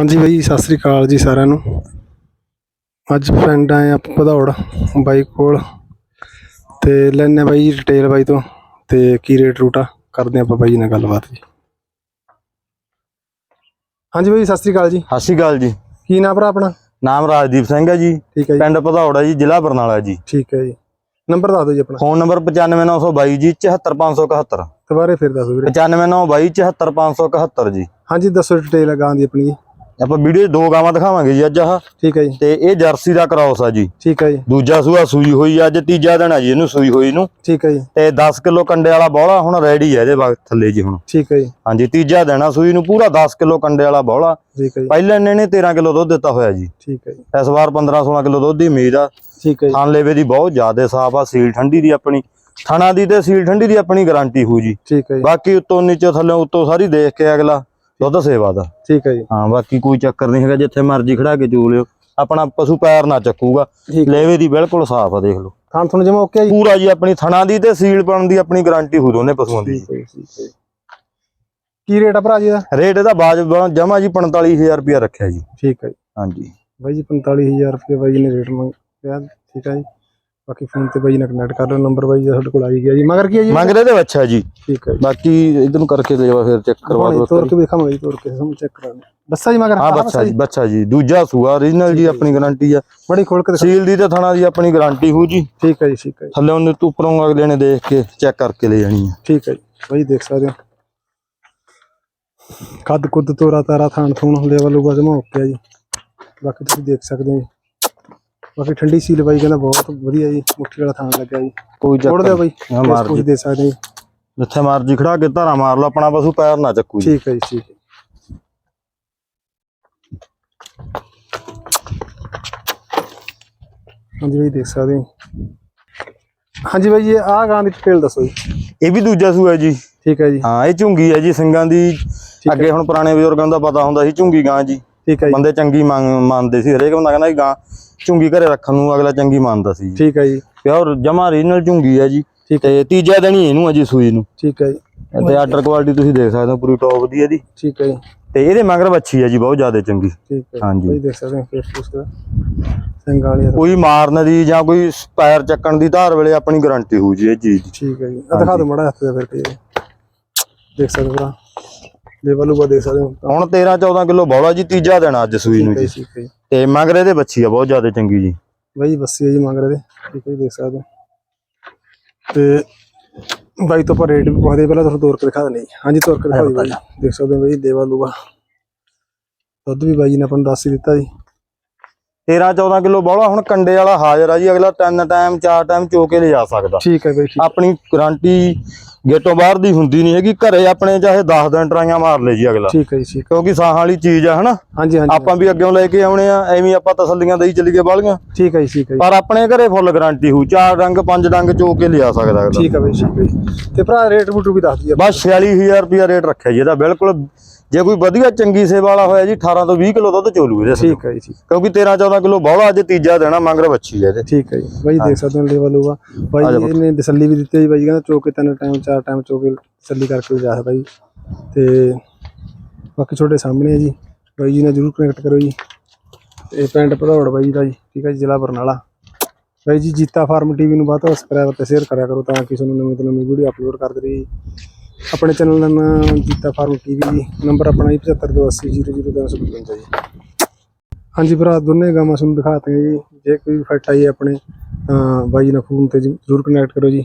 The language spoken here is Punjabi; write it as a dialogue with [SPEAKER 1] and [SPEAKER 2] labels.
[SPEAKER 1] ਹਾਂਜੀ ਬਾਈ ਸਤਿ ਸ੍ਰੀ ਅਕਾਲ ਜੀ ਸਾਰਿਆਂ ਨੂੰ। ਅੱਜ ਪਿੰਡ ਆਏ ਆਪਾਂ ਭਦੌੜ ਬਾਈ ਕੋਲ ਤੇ ਲੈਣੇ ਬਾਈ ਜੀ ਡਿਟੇਲ ਬਾਈ ਤੋਂ ਤੇ ਕੀ ਰੇਟ ਰੂਟਾ ਕਰਦੇ ਆਪਾਂ ਬਾਈ ਜੀ ਨਾਲ ਗੱਲਬਾਤ ਜੀ। ਹਾਂਜੀ ਬਾਈ ਸਤਿ ਸ੍ਰੀ ਅਕਾਲ ਜੀ।
[SPEAKER 2] ਸਤਿ ਸ਼੍ਰੀ ਅਕਾਲ ਜੀ।
[SPEAKER 1] ਕੀ ਨਾਮ ਭਰਾ ਆਪਣਾ?
[SPEAKER 2] ਨਾਮ ਰਾਜਦੀਪ ਸਿੰਘ ਹੈ ਜੀ।
[SPEAKER 1] ਠੀਕ ਹੈ ਜੀ।
[SPEAKER 2] ਪਿੰਡ ਭਦੌੜਾ ਜੀ ਜ਼ਿਲ੍ਹਾ ਬਰਨਾਲਾ ਜੀ।
[SPEAKER 1] ਠੀਕ ਹੈ ਜੀ। ਨੰਬਰ ਦੱਸ ਦਿਓ ਜੀ ਆਪਣਾ।
[SPEAKER 2] ਫੋਨ ਨੰਬਰ 95922 ਜੀ 74571
[SPEAKER 1] ਦੁਬਾਰੇ ਫਿਰ ਦੱਸੋ ਵੀਰੇ।
[SPEAKER 2] 95922 74571 ਜੀ।
[SPEAKER 1] ਹਾਂਜੀ ਦੱਸੋ ਡਿਟੇਲ ਗਾਂ ਦੀ ਆਪਣੀ ਜੀ।
[SPEAKER 2] ਆਪਾਂ ਵੀਡੀਓ 'ਚ ਦੋ ਗਾਵਾਂ ਦਿਖਾਵਾਂਗੇ ਜੀ ਅੱਜ ਆਹ।
[SPEAKER 1] ਠੀਕ ਹੈ ਜੀ।
[SPEAKER 2] ਤੇ ਇਹ ਜਰਸੀ ਦਾ ਕ੍ਰਾਸ ਆ ਜੀ।
[SPEAKER 1] ਠੀਕ ਹੈ ਜੀ।
[SPEAKER 2] ਦੂਜਾ ਸੂਆ ਸੂਈ ਹੋਈ ਆ, ਅੱਜ ਤੀਜਾ ਦਿਨ ਆ ਜੀ ਇਹਨੂੰ ਸੂਈ ਹੋਈ ਨੂੰ।
[SPEAKER 1] ਠੀਕ ਹੈ ਜੀ।
[SPEAKER 2] ਤੇ 10 ਕਿਲੋ ਕੰਡੇ ਵਾਲਾ ਬੌਲਾ ਹੁਣ ਰੈਡੀ ਹੈ ਇਹਦੇ ਵਕਤ ਥੱਲੇ ਜੀ ਹੁਣ।
[SPEAKER 1] ਠੀਕ ਹੈ ਜੀ।
[SPEAKER 2] ਹਾਂਜੀ ਤੀਜਾ ਦਿਨ ਆ ਸੂਈ ਨੂੰ ਪੂਰਾ 10 ਕਿਲੋ ਕੰਡੇ ਵਾਲਾ ਬੌਲਾ।
[SPEAKER 1] ਠੀਕ ਹੈ ਜੀ।
[SPEAKER 2] ਪਹਿਲੇ ਇਹਨੇ ਨੇ 13 ਕਿਲੋ ਦੁੱਧ ਦਿੱਤਾ ਹੋਇਆ ਜੀ।
[SPEAKER 1] ਠੀਕ ਹੈ ਜੀ।
[SPEAKER 2] ਇਸ ਵਾਰ 15 16 ਕਿਲੋ ਦੁੱਧ ਦੀ ਉਮੀਦ ਆ।
[SPEAKER 1] ਠੀਕ ਹੈ ਜੀ।
[SPEAKER 2] ਥਣ ਲੇਵੇ ਦੀ ਬਹੁਤ ਜ਼ਿਆਦਾ ਸਾਫ਼ ਆ ਸੀਲ ਠੰਡੀ ਦੀ ਆਪਣੀ। ਥਣਾ ਦੀ ਤੇ ਸੀਲ ਠੰਡੀ ਦੀ ਆਪਣੀ ਗਾਰੰਟੀ ਹੋ ਜੀ।
[SPEAKER 1] ਠੀਕ ਹੈ ਜੀ।
[SPEAKER 2] ਬਾਕੀ ਉੱਤੋਂ ਨੀਚੇ ਥੱਲੇ ਉੱਤੋਂ ਸਾਰੀ ਦੇਖ ਕੇ ਅਗਲਾ। ਦੁੱਧ ਸੇਵਾ ਦਾ।
[SPEAKER 1] ਠੀਕ ਹੈ ਜੀ।
[SPEAKER 2] ਹਾਂ ਬਾਕੀ ਕੋਈ ਚੱਕਰ ਨਹੀਂ ਹੈਗਾ ਜਿੱਥੇ ਮਰਜ਼ੀ ਖੜਾ ਕੇ ਚੋ ਲਿਓ। ਆਪਣਾ ਪਸ਼ੂ ਪੈਰ ਨਾ ਚੱਕੂਗਾ। ਲੇਵੇ ਦੀ ਬਿਲਕੁਲ ਸਾਫ਼ ਆ ਦੇਖ ਲਓ।
[SPEAKER 1] ਖਾਣ ਤੁਹਾਨੂੰ ਜਮਾ ਓਕੇ ਜੀ?
[SPEAKER 2] ਪੂਰਾ ਜੀ ਆਪਣੀ ਥਣਾ ਦੀ ਤੇ ਸੀਲ ਪਾਉਣ ਦੀ ਆਪਣੀ ਗਾਰੰਟੀ ਹੋ ਦੋਨੇ ਪਸ਼ੂਆਂ ਦੀ।
[SPEAKER 1] ਕੀ ਰੇਟ ਆ ਭਰਾ ਜੀ ਦਾ
[SPEAKER 2] ਰੇਟ ਇਹਦਾ ਬਾਜ ਜਮਾ ਜੀ 45000 ਰੁਪਇਆ ਰੱਖਿਆ ਜੀ।
[SPEAKER 1] ਠੀਕ ਹੈ ਜੀ।
[SPEAKER 2] ਹਾਂਜੀ।
[SPEAKER 1] ਬਾਈ ਜੀ 45000 ਰੁਪਏ ਬਾਈ ਜੀ ਨੇ ਰੇਟ ਮੰਗਿਆ ਠੀਕ ਹੈ ਜੀ। ਬਾਕੀ ਫੋਨ ਤੇ ਬਾਈ ਨਾਲ ਕਨੈਕਟ ਕਰ ਲਓ ਨੰਬਰ ਬਾਈ ਜੀ ਦਾ ਤੁਹਾਡੇ ਕੋਲ ਆਈ ਗਿਆ ਜੀ। ਮਗਰ ਕੀ ਹੈ ਜੀ?
[SPEAKER 2] ਮੰਗ ਰਹੇ ਤੇ ਬੱਚਾ ਜੀ।
[SPEAKER 1] ਠੀਕ ਹੈ ਜੀ।
[SPEAKER 2] ਬਾਕੀ ਇਧਰ ਨੂੰ ਕਰਕੇ ਲੈ ਜਾਵਾ ਫਿਰ ਚੈੱਕ ਕਰਵਾ ਦਿਓ
[SPEAKER 1] ਤੋਰ ਕੇ ਜੀ ਤੋਰ ਕੇ ਸਾਨੂੰ ਚੈੱਕ ਕਰਾਂਗੇ। ਬੱਸਾ ਜੀ ਮਗਰ
[SPEAKER 2] ਹਾਂ ਬੱਚਾ ਜੀ ਬੱਚਾ ਜੀ। ਦੂਜਾ ਸੂਆ origignal ਜੀ ਆਪਣੀ ਗਾਰੰਟੀ ਆ।
[SPEAKER 1] ਬੜੀ ਖੋਲ ਕੇ
[SPEAKER 2] ਸੀਲ ਦੀ ਤੇ ਥਣਾ ਦੀ ਆਪਣੀ ਗਾਰੰਟੀ ਹੋ ਜੀ।
[SPEAKER 1] ਠੀਕ ਹੈ ਜੀ ਠੀਕ ਹੈ
[SPEAKER 2] ਥੱਲੇ ਉਹਨੇ ਉੱਪਰੋਂ ਅਗਲੇ ਨੇ ਦੇਖ ਕੇ ਚੈੱਕ ਕਰਕੇ ਲੈ ਜਾਣੀ ਆ।
[SPEAKER 1] ਠੀਕ ਹੈ ਜੀ। ਬਾਈ ਦੇਖ ਸਕਦੇ ਹੋ। ਕੱਦ ਕੁੱਦ ਤੋਰਾ ਤਾਰਾ ਥਾਣ ਥੂਣ ਲੈਵਲ ਉਹ ਜਮਾ ਓਕੇ ਆ ਜੀ। ਬਾਕੀ ਤੁਸੀਂ ਦੇਖ ਸਕਦੇ ਹੋ ਬਾਕੀ ਠੰਡੀ ਸੀਲ ਬਾਈ ਕਹਿੰਦਾ ਬਹੁਤ ਵਧੀਆ ਜੀ ਮੁੱਠੀ ਵਾਲਾ ਥਾਣ ਲੱਗਿਆ ਜੀ।
[SPEAKER 2] ਕੋਈ
[SPEAKER 1] ਛੋੜ
[SPEAKER 2] ਚੱਕਰ
[SPEAKER 1] ਦਿਓ ਬਾਈ
[SPEAKER 2] ਹਾਂ, ਮਾਰ
[SPEAKER 1] ਤੁਸੀਂ ਦੇ ਸਕਦੇ ਜੀ।
[SPEAKER 2] ਜਿੱਥੇ ਮਰਜ਼ੀ ਖੜਾ ਕੇ ਧਾਰਾ ਮਾਰ ਲਓ ਆਪਣਾ ਪਸ਼ੂ ਪੈਰ ਨਾ ਚੱਕੂ ਜੀ।
[SPEAKER 1] ਠੀਕ ਹੈ ਜੀ ਠੀਕ ਹੈ। ਹਾਂਜੀ ਬਾਈ ਦੇਖ ਸਕਦੇ ਹੋ। ਹਾਂਜੀ ਬਾਈ ਜੀ ਆਹ ਗਾਂ ਦੀ ਡਿਟੇਲ ਦੱਸੋ ਜੀ।
[SPEAKER 2] ਇਹ ਵੀ ਦੂਜਾ ਸੂਆ ਜੀ।
[SPEAKER 1] ਠੀਕ ਹੈ ਜੀ।
[SPEAKER 2] ਹਾਂ ਇਹ ਝੁੰਗੀ ਹੈ ਜੀ ਸਿੰਘਾਂ ਦੀ। ਅੱਗੇ ਹੁਣ ਪੁਰਾਣੇ ਬਜ਼ੁਰਗਾਂ ਦਾ ਪਤਾ ਹੁੰਦਾ ਸੀ ਝੁੰਗੀ ਗਾਂ ਜੀ।
[SPEAKER 1] ਠੀਕ ਹੈ ਜੀ।
[SPEAKER 2] ਬੰਦੇ ਚੰਗੀ ਮੰਨਦੇ ਸੀ ਹਰੇਕ ਬੰਦਾ ਕਹਿੰਦਾ ਸੀ ਗਾਂ ਝੁੰਗੀ ਘਰੇ ਰੱਖਣ ਨੂੰ ਅਗਲਾ ਚੰਗੀ ਮੰਨਦਾ ਸੀ
[SPEAKER 1] ਠੀਕ ਹੈ ਜੀ।
[SPEAKER 2] ਪਿਓਰ ਜਮਾ origignal ਝੁੰਗੀ ਹੈ ਜੀ।
[SPEAKER 1] ਠੀਕ
[SPEAKER 2] ਤੇ ਤੀਜਾ ਦਿਨ ਹੀ ਇਹਨੂੰ ਜੀ ਸੂਈ ਨੂੰ।
[SPEAKER 1] ਠੀਕ ਹੈ ਜੀ।
[SPEAKER 2] ਤੇ ਆਰਡਰ ਕੁਆਲਿਟੀ ਤੁਸੀਂ ਦੇਖ ਸਕਦੇ ਹੋ ਪੂਰੀ ਟੌਪ ਦੀ ਇਹਦੀ
[SPEAKER 1] ਠੀਕ ਹੈ ਜੀ।
[SPEAKER 2] ਤੇ ਇਹਦੇ ਮਗਰ ਵੱਛੀ ਹੈ ਜੀ ਬਹੁਤ ਜ਼ਿਆਦਾ ਚੰਗੀ।
[SPEAKER 1] ਠੀਕ ਹੈ
[SPEAKER 2] ਹਾਂਜੀ।
[SPEAKER 1] ਦੇਖ ਸਕਦੇ ਹੋ ਫੇਸ ਦਾ ਆ।
[SPEAKER 2] ਕੋਈ ਮਾਰਨ ਦੀ ਜਾਂ ਕੋਈ ਪੈਰ ਚੱਕਣ ਦੀ ਧਾਰ ਵੇਲੇ ਆਪਣੀ ਗਾਰੰਟੀ ਹੋਊ ਜੀ ਇਹ ਚੀਜ਼ ਦੀ।
[SPEAKER 1] ਠੀਕ ਹੈ ਜੀ। ਆ ਦਿਖਾ ਦਿਓ ਮੜਾ ਹੱਥ ਦਾ ਫਿਰ। ਦੇਖ ਸਕਦੇ ਹੋ ਲੈਵਲ ਉਹ ਦੇਖ ਸਕਦੇ ਹੋ।
[SPEAKER 2] ਹੁਣ 13 14 ਕਿਲੋ ਬੌਲਾ ਜੀ ਤੀਜਾ ਦਿਨ ਅੱਜ ਸੂਈ ਨੂੰ
[SPEAKER 1] ਹੈ
[SPEAKER 2] ਜੀ।
[SPEAKER 1] ਜੀ, ਠੀਕ ਹੈ ਜੀ।
[SPEAKER 2] ਤੇ ਮਗਰ ਇਹਦੇ ਬੱਚੀ ਆ ਬਹੁਤ ਜ਼ਿਆਦਾ ਚੰਗੀ ਜੀ।
[SPEAKER 1] ਬਾਈ ਬੱਸੀ ਹੈ ਜੀ ਮੰਗ ਰਹੇ ਤੇ ਠੀਕ ਹੈ ਜੀ ਦੇਖ ਸਕਦੇ ਹੋ। ਤੇ ਬਾਈ ਤੋਂ ਪਰ ਰੇਟ ਵੀ ਪੁੱਛਦੇ ਪਹਿਲਾਂ ਤੁਹਾਨੂੰ ਤੋਰ ਕੇ ਦਿਖਾ ਦਿੰਦੇ ਜੀ। ਹਾਂਜੀ ਤੋਰ ਕੇ ਦਿਖਾ ਦਿਓ ਬਾਈ। ਦੇਖ ਸਕਦੇ ਹੋ ਬਾਈ ਦੇਵਾ ਲੂਗਾ ਦੁੱਧ ਵੀ ਬਾਈ ਜੀ ਨੇ ਆਪਾਂ ਨੂੰ ਦੱਸ ਹੀ ਦਿੱਤਾ ਜੀ।
[SPEAKER 2] 13 14 ਕਿਲੋ ਬੌਲਾ ਹੁਣ ਕੰਡੇ ਵਾਲਾ ਹਾਜ਼ਰ ਆ ਜੀ। ਅਗਲਾ ਤਿੰਨ ਟਾਈਮ ਚਾਰ ਟਾਈਮ ਚੋ ਕੇ ਲਿਜਾ ਸਕਦਾ।
[SPEAKER 1] ਠੀਕ ਹੈ ਬਾਈ
[SPEAKER 2] ਆਪਣੀ ਗਾਰੰਟੀ ਗੇਟੋਂ ਬਾਹਰ ਦੀ ਹੁੰਦੀ ਨਹੀਂ ਹੈਗੀ ਘਰੇ ਆਪਣੇ ਚਾਹੇ 10 ਦਿਨ ਟਰਾਈਆਂ ਮਾਰ ਲੈ ਜੀ ਅਗਲਾ।
[SPEAKER 1] ਠੀਕ ਹੈ ਜੀ ਠੀਕ
[SPEAKER 2] ਕਿਉਂਕਿ ਸਾਹ ਵਾਲੀ ਚੀਜ਼ ਆ ਹਨਾ?
[SPEAKER 1] ਹਾਂਜੀ ਹਾਂਜੀ
[SPEAKER 2] ਆਪਾਂ ਵੀ ਅੱਗੇੋਂ ਲੈ ਕੇ ਆਉਣੇ ਆ ਐਵੇਂ ਆਪਾਂ ਤਸੱਲੀਆਂ ਦੇਈ ਚੱਲੀਏ ਬਾਲੀਆਂ
[SPEAKER 1] ਠੀਕ ਹੈ ਜੀ ਠੀਕ ਹੈ
[SPEAKER 2] ਪਰ ਆਪਣੇ ਘਰੇ ਫੁੱਲ ਗਾਰੰਟੀ ਹੋਊ ਚਾਰ ਰੰਗ ਪੰਜ ਡੰਗ ਚੋ ਕੇ ਲਿਆ ਸਕਦਾ ਅਗਲਾ।
[SPEAKER 1] ਠੀਕ ਹੈ ਬਾਈ ਠੀਕ ਹੈ ਜੀ। ਤੇ ਭਰਾ ਰੇਟ ਬੂਟੂ ਵੀ ਦੱਸ ਦਈਏ
[SPEAKER 2] ਬਸ 46000 ਰੁਪਿਆ ਰੇਟ ਰੱਖਿਆ ਜੀ ਇਹਦਾ ਬਿਲਕੁਲ ਜੇ ਕੋਈ ਵਧੀਆ ਚੰਗੀ ਸੇਵਾ ਵਾਲਾ ਹੋਇਆ ਜੀ 18 ਤੋਂ 20 ਕਿਲੋ ਦੁੱਧ ਚੋਲੂ ਇਹਦੇ
[SPEAKER 1] ਠੀਕ ਹੈ ਜੀ
[SPEAKER 2] ਕਿਉਂਕਿ 13 14 ਕਿਲੋ ਬੌਲਾ ਅੱਜ ਤੀਜਾ ਦੇਣਾ ਮੰਗਰ ਬੱਚੀ ਹੈ ਇਹਦੇ।
[SPEAKER 1] ਠੀਕ ਹੈ ਜੀ। ਬਾਈ ਦੇਖ ਸਕਦੇ ਹੋ ਲੈਵਲ ਹੋਗਾ ਬਾਈ ਇਹਨੇ ਤਸੱਲੀ ਵੀ ਦਿੱਤੀ ਜੀ ਬਾਈ ਕਹਿੰਦਾ ਚੋਕੇ ਤਿੰਨ ਟਾਈਮ ਚਾਰ ਟਾਈਮ ਚੋਕੇ ਤਸੱਲੀ ਕਰਕੇ ਜਾ ਸਕਦਾ ਜੀ। ਤੇ ਬਾਕੀ ਤੁਹਾਡੇ ਸਾਹਮਣੇ ਹੈ ਜੀ। ਬਾਈ ਜੀ ਨਾਲ ਜਰੂਰ ਕਨੈਕਟ ਕਰੋ ਜੀ। ਇਹ ਪਿੰਡ ਭਦੌੜ ਬਾਈ ਜੀ ਦਾ ਜੀ, ਠੀਕ ਹੈ ਜੀ, ਜ਼ਿਲ੍ਹਾ ਬਰਨਾਲਾ। ਬਾਈ ਜੀ, ਜੀਤਾ ਫਾਰਮ ਟੀਵੀ ਨੂੰ ਬਹੁਤ ਸਬਸਕ੍ਰਾਈਬ ਤੇ ਸ਼ੇਅਰ ਕਰਿਆ ਕਰੋ ਤਾਂ ਕਿ ਤੁਹਾਨੂੰ ਨਵੀਂ ਤੋਂ ਨਵੀਂ ਵੀਡੀਓ ਅਪਲੋਡ ਕਰਦੇ ਰਹੀ ਆਪਣੇ ਚੈਨਲ ਦਾ ਨਾਮ Jeeta farm TV ji. Number ਆਪਣਾ ਜੀ 7528000355 ਜੀ। ਹਾਂਜੀ ਭਰਾ, ਦੋਨੇ ਗਾਵਾਂ ਤੁਹਾਨੂੰ ਦਿਖਾਤੀਆਂ ਜੀ। ਜੇ ਕੋਈ ਫਿੱਟ ਆਈ ਆਪਣੇ, ਤਾਂ ਬਾਈ ਜੀ ਨਾਲ ਫੋਨ ਤੇ ਜ਼ਰੂਰ ਕਨੈਕਟ ਕਰੋ ਜੀ।